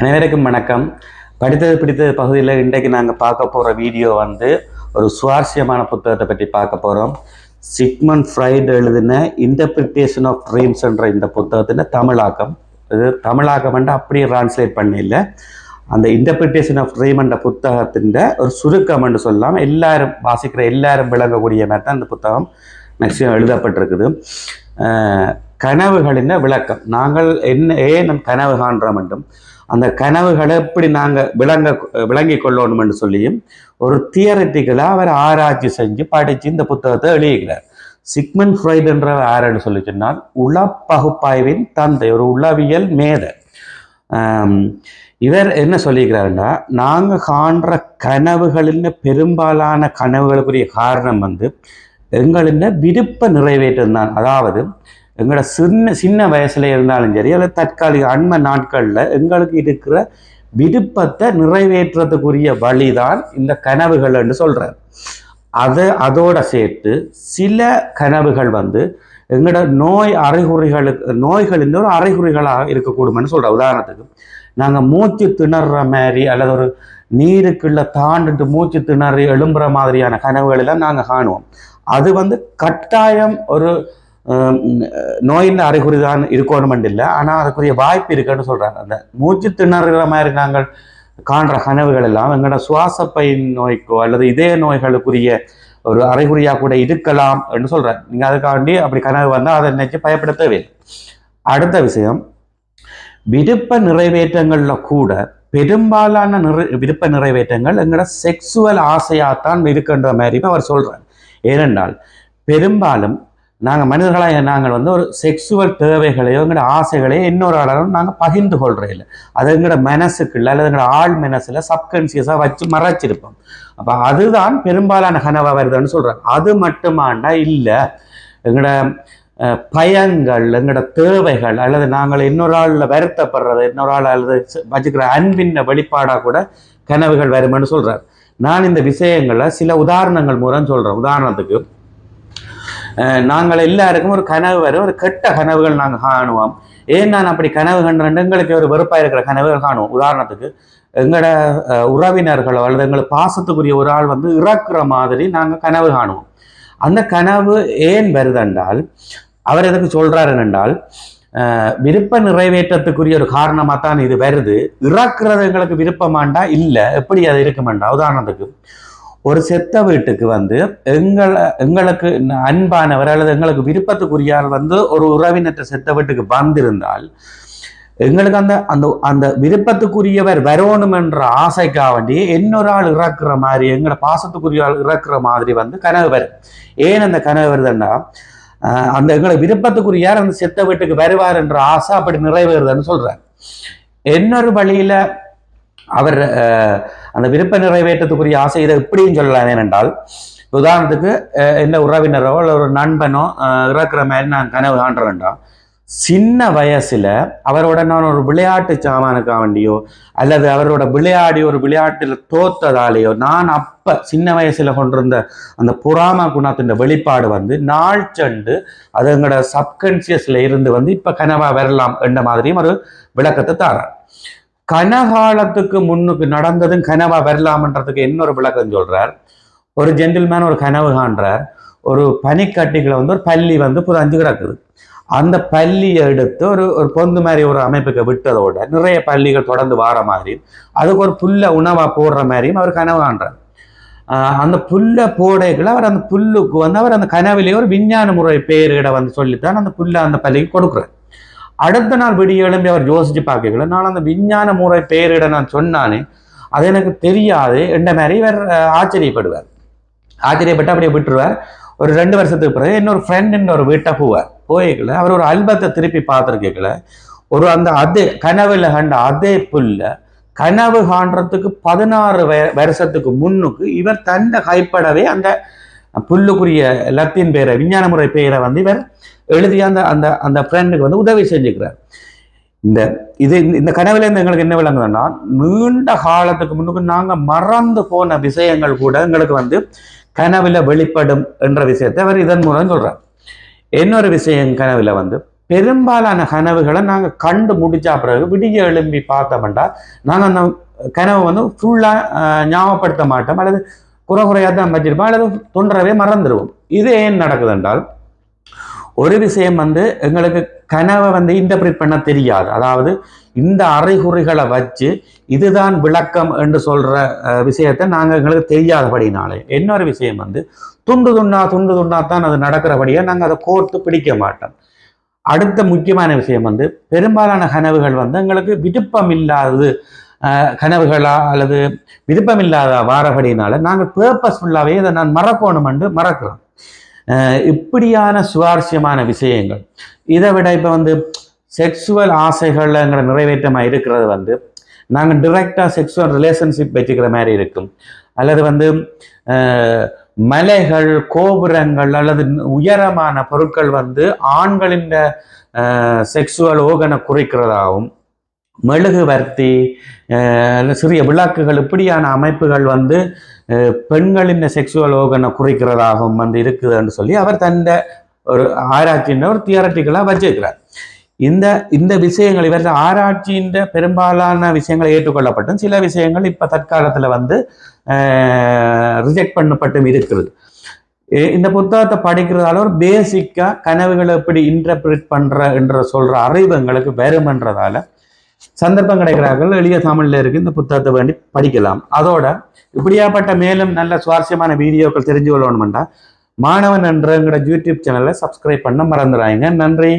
அனைவருக்கும் வணக்கம். படித்தது பிடித்தது பகுதியில் இன்றைக்கு நாங்கள் பார்க்க போகிற வீடியோ வந்து ஒரு சுவாரஸ்யமான புத்தகத்தை பற்றி பார்க்க போகிறோம் சிக்மன் ஃப்ரைட் எழுதின இன்டர்பிரிட்டேஷன் ஆஃப் ட்ரீம்ஸ் என்ற இந்த புத்தகத்தின் தமிழாக்கம். இது தமிழாக்கம் வந்து அப்படியே டிரான்ஸ்லேட் பண்ணல அந்த இன்டர்பிரிட்டேஷன் ஆஃப் ட்ரீம் என்ற புத்தகத்தின் ஒரு சுருக்கம் என்று சொல்லலாம். எல்லாரும் வாசிக்கிற எல்லாரும் விளங்கக்கூடிய மாதிரி தான் இந்த புத்தகம் மேக்சிமம் எழுதப்பட்டிருக்குது. கனவுகளின் விளக்கம். நாங்கள் என்ன ஏன் நம் கனவு காண்றோம் என்றும் அந்த கனவுகளை எப்படி நாங்கள் விளங்க விளங்கி கொள்ளணும்னு சொல்லியும் ஒரு தியரட்டிக்கலாக அவர் ஆராய்ச்சி செஞ்சு படித்து இந்த புத்தகத்தை எழுதிக்கிறார். சிக்மன் ஃப்ரைட் என்ற யாருன்னு சொல்லி சொன்னால் உள பகுப்பாய்வின் தந்தை ஒரு உளவியல் மேதை. இவர் என்ன சொல்லியிருக்கிறாருன்னா நாங்கள் காண்ற கனவுகளின் பெரும்பாலான கனவுகளுக்குரிய காரணம் வந்து எங்களின் விருப்ப நிறைவேற்றம் தான். அதாவது எங்களோட சின்ன சின்ன வயசுல இருந்தாலும் சரி அல்லது தற்காலிக அண்மை நாட்களில் எங்களுக்கு இருக்கிற விருப்பத்தை நிறைவேற்றுறதுக்குரிய வழிதான் இந்த கனவுகள் என்று அதை அதோட சேர்த்து சில கனவுகள் வந்து எங்களோட நோய் அறிகுறிகளுக்கு நோய்களின் ஒரு அறிகுறிகளாக இருக்கக்கூடும்னு சொல்ற உதாரணத்துக்கு நாங்கள் மூச்சு திணற மாதிரி அல்லது ஒரு நீருக்குள்ள தாண்டிட்டு மூச்சு திணறி எழும்புற மாதிரியான கனவுகளை தான் நாங்கள் காணுவோம். அது வந்து கட்டாயம் ஒரு நோயின் அறிகுறி தான் இருக்கணும் இல்லை ஆனால் அதுக்குரிய வாய்ப்பு இருக்குன்னு சொல்கிறாங்க அந்த மூச்சு திணறுகிற மாதிரி நாங்கள் காண்ற கனவுகள் எல்லாம் எங்களோட சுவாசப்பை நோய்க்கோ அல்லது இதய நோய்களுக்குரிய ஒரு அறிகுறியாக கூட இருக்கலாம் என்று சொல்கிறார் நீங்கள் அதுக்காண்டி அப்படி கனவு வந்தால் அதை நினைச்சு பயப்பட தேவையில்லை. அடுத்த விஷயம் விருப்ப நிறைவேற்றங்களில் கூட பெரும்பாலான நிறை விருப்ப நிறைவேற்றங்கள் எங்களோட செக்ஸுவல் ஆசையாகத்தான் இருக்கின்ற மாதிரி அவர் சொல்கிறார் ஏனென்றால் பெரும்பாலும் நாங்கள் மனிதர்களாக நாங்கள் வந்து ஒரு செக்ஸுவல் தேவைகளையோ எங்களோட ஆசைகளையோ இன்னொரு ஆளாலும் நாங்கள் பகிர்ந்து கொள்கிறோம் இல்லை அது எங்களோட மனசுக்குள்ள அல்லது எங்களோட ஆள் மனசில் சப்கான்சியஸாக வச்சு மறைச்சிருப்போம். அப்போ அதுதான் பெரும்பாலான கனவாக வருதுன்னு சொல்கிறாங்க அது மட்டுமாண்டா இல்லை எங்களோட பயங்கள் எங்களோட தேவைகள் அல்லது நாங்கள் இன்னொரு ஆளில் வருத்தப்படுறது இன்னொரு ஆள் அல்லது வச்சுக்கிற அன்பின் வெளிப்பாடாக கூட கனவுகள் வருமென்னு சொல்கிறார் நான் இந்த விஷயங்களை சில உதாரணங்கள் மூலம் சொல்கிறேன் உதாரணத்துக்கு நாங்கள் எல்லாருக்கும் ஒரு கனவு வரும் ஒரு கெட்ட கனவுகள் நாங்கள் காணுவோம். ஏன் நான் அப்படி கனவு கண்டேன்? எங்களுக்கு ஒரு வெறுப்பாக இருக்கிற கனவுகள் காணுவோம். உதாரணத்துக்கு எங்களோட உறவினர்களோ அல்லது எங்களுக்கு பாசத்துக்குரிய ஒரு ஆள் வந்து இறக்குற மாதிரி நாங்கள் கனவு காணுவோம். அந்த கனவு ஏன் வருதென்றால் அவர் எதுக்கு சொல்கிறாரு என்றால் விருப்ப நிறைவேற்றத்துக்குரிய ஒரு காரணமாக தான் இது வருது. இறக்குறது எங்களுக்கு விருப்பமாண்டா? இல்லை. எப்படி அது இருக்குமெண்டா உதாரணத்துக்கு ஒரு செத்த வீட்டுக்கு வந்து எங்களை எங்களுக்கு அன்பானவர் அல்லது எங்களுக்கு விருப்பத்துக்குரியார் வந்து ஒரு உறவினற்ற செத்த வீட்டுக்கு வந்திருந்தால் எங்களுக்கு அந்த அந்த அந்த விருப்பத்துக்குரியவர் வரணும் என்ற ஆசைக்காக வேண்டி இன்னொரு ஆள் இறக்குற மாதிரி எங்களோட பாசத்துக்குரிய ஆள் இறக்குற மாதிரி வந்து கனவு வரும். ஏன் அந்த கனவு வருதுன்னா அந்த எங்களை விருப்பத்துக்குரியார் அந்த செத்த வீட்டுக்கு வருவார் என்ற ஆசை அப்படி நிறைவேறுதுன்னு சொல்றார். இன்னொரு வழியில அவர் அந்த விருப்ப நிறைவேற்றத்துக்குரிய ஆசை இதை எப்படியும் சொல்லலாம் ஏனென்றால் உதாரணத்துக்கு என்ன உறவினரோ இல்லை ஒரு நண்பனோ இறக்குற மாதிரி நான் கனவு காண்றேன்டா சின்ன வயசுல அவரோட நான் ஒரு விளையாட்டு சாமானுக்காக வேண்டியோ அல்லது அவரோட விளையாடி ஒரு விளையாட்டில் தோத்ததாலேயோ நான் அப்ப சின்ன வயசுல கொண்டிருந்த அந்த புறாம குணத்தின் வெளிப்பாடு வந்து நாள் சென்று அது எங்களோட சப்கான்சியஸ்ல இருந்து வந்து இப்ப கனவா வரலாம் என்ற மாதிரியும் ஒரு விளக்கத்தை தாரார். கனகாலத்துக்கு முன்னுக்கு நடந்ததும் கனவா வரலாமன்றதுக்கு இன்னொரு விளக்கம் சொல்றார். ஒரு ஜென்டில்மேன் ஒரு கனவு காண்றார். ஒரு பனிக்கட்டிகளை வந்து ஒரு பள்ளி வந்து புதஞ்சு கிடக்குது. அந்த பள்ளியை எடுத்து ஒரு ஒரு பொந்து மாதிரி ஒரு அமைப்புக்கு விட்டதோட நிறைய பள்ளிகள் தொடர்ந்து வார மாதிரி அதுக்கு ஒரு புல்ல உணவா போடுற மாதிரியும் அவர் கனவு காண்றார். அந்த புல்லை போடைகளை அவர் அந்த புல்லுக்கு வந்து அவர் அந்த கனவிலேயே ஒரு விஞ்ஞான முறை பேரிட வந்து சொல்லித்தான் அந்த புல்லை அந்த பள்ளிக்கு கொடுக்குறார். அடுத்த நாள் விடிய எழும்பி அவர் யோசிச்சு பார்க்கல நான் அந்த விஞ்ஞான முறை பெயரிட நான் சொன்னானே அது எனக்கு தெரியாது. என்ற மாதிரி இவர் ஆச்சரியப்படுவார். ஆச்சரியப்பட்டு அப்படியே விட்டுருவார். ஒரு ரெண்டு வருஷத்துக்கு பிறகு இன்னொரு ஃப்ரெண்ட் இன்னொரு வீட்டை போவார். போய்க்கல அவர் ஒரு அல்பத்தை திருப்பி பார்த்துருக்கல ஒரு அந்த அதே கனவுல கண்ட அதே புல்ல கனவு காண்றதுக்கு பதினாறு வருஷத்துக்கு முன்னுக்கு இவர் தன்னை கைப்படவே அந்த புல்லுக்குரிய லத்தீன் பெயரை விஞ்ஞான முறை பெயரை வந்து இவர் எழுதி அந்த அந்த அந்த ஃப்ரெண்டுக்கு வந்து உதவி செஞ்சுக்கிறார். இந்த இது இந்த- கனவுலேருந்து கனவுல எங்களுக்கு என்ன விளங்குதுன்னா நீண்ட காலத்துக்கு முன்னுக்கு நாங்கள் மறந்து போன விஷயங்கள் கூட எங்களுக்கு வந்து கனவில் வெளிப்படும் என்ற விஷயத்தை அவர் இதன் மூலம் சொல்றார். இன்னொரு விஷயம் கனவில் வந்து பெரும்பாலான கனவுகளை நாங்கள் கண்டு முடிச்ச பிறகு விடிய எழும்பி பார்த்தோம்டா நாங்கள் அந்த கனவை வந்து ஃபுல்லாக ஞாபகப்படுத்த மாட்டோம். அல்லது குறை குறையாக தான் வச்சிருப்போம். அல்லது தொன்றவே மறந்துடுவோம் இது ஏன் நடக்குது என்றால் ஒரு விஷயம் வந்து எங்களுக்கு கனவை வந்து இன்டர்பிரிட் பண்ண தெரியாது. அதாவது இந்த அறிகுறிகளை வச்சு இதுதான் விளக்கம் என்று சொல்ற அஹ், விஷயத்தை நாங்கள் எங்களுக்கு தெரியாதபடினாலே இன்னொரு விஷயம் வந்து துண்டு துண்டா துண்டு துண்டா தான் அது நடக்கிறபடியாக நாங்கள் அதை கோர்த்து பிடிக்க மாட்டோம். அடுத்த முக்கியமான விஷயம் வந்து பெரும்பாலான கனவுகள் வந்து எங்களுக்கு விருப்பம் இல்லாதது கனவுகளா அல்லது விருப்பமில்லாத வாரபடினால நாங்கள் பேர்பஸ்ஃபுல்லாகவே இதை நான் மறக்கணும் என்று மறக்கிறோம் இப்படியான சுவாரஸ்யமான விஷயங்கள் இதை விட இப்போ வந்து செக்ஸுவல் ஆசைகள்ங்கிற நிறைவேற்றமாக இருக்கிறது வந்து நாங்கள் டிரெக்டாக செக்ஸுவல் ரிலேஷன்ஷிப் வச்சுக்கிற மாதிரி இருக்கும். அல்லது வந்து மலைகள் கோபுரங்கள் அல்லது உயரமான பொருட்கள் வந்து ஆண்களின் செக்ஸுவல் ஓகனை குறிக்கிறதாகவும் மெழுகுவர்த்தி சிறிய விளக்குகள் இப்படியான அமைப்புகள் வந்து பெண்களின் செக்ஸுவல் ஓகனை குறிக்கிறதாகவும் வந்து இருக்குதுன்னு சொல்லி அவர் தந்த ஒரு ஆராய்ச்சின்ற ஒரு தியரட்டிக்கலாக வச்சிருக்கிறார். இந்த இந்த விஷயங்கள் இவர் ஆராய்ச்சின்ற பெரும்பாலான விஷயங்களை ஏற்றுக்கொள்ளப்பட்டும் சில விஷயங்கள் இப்போ தற்காலத்தில் வந்து ரிஜெக்ட் பண்ணப்பட்டும் இருக்கிறது. இந்த புத்தகத்தை படிக்கிறதால ஒரு பேசிக்காக கனவுகளை எப்படி இன்டர்பிரிட் பண்ணுற என்ற சொல்கிற அறிவு எங்களுக்கு வருமன்றதால சந்தர்ப்பம் கிடைக்கிறார்கள். எளிய தமிழில் இருக்குது இந்த புத்தகத்தை வேண்டி படிக்கலாம். அதோட இப்படியாப்பட்ட மேலும் நல்ல சுவாரஸ்யமான வீடியோக்கள் தெரிஞ்சு கொள்ளணும்னா மாணவன் என்ற எங்களோட யூடியூப் சேனலை சப்ஸ்கிரைப் பண்ண மறந்துடாங்க நன்றி.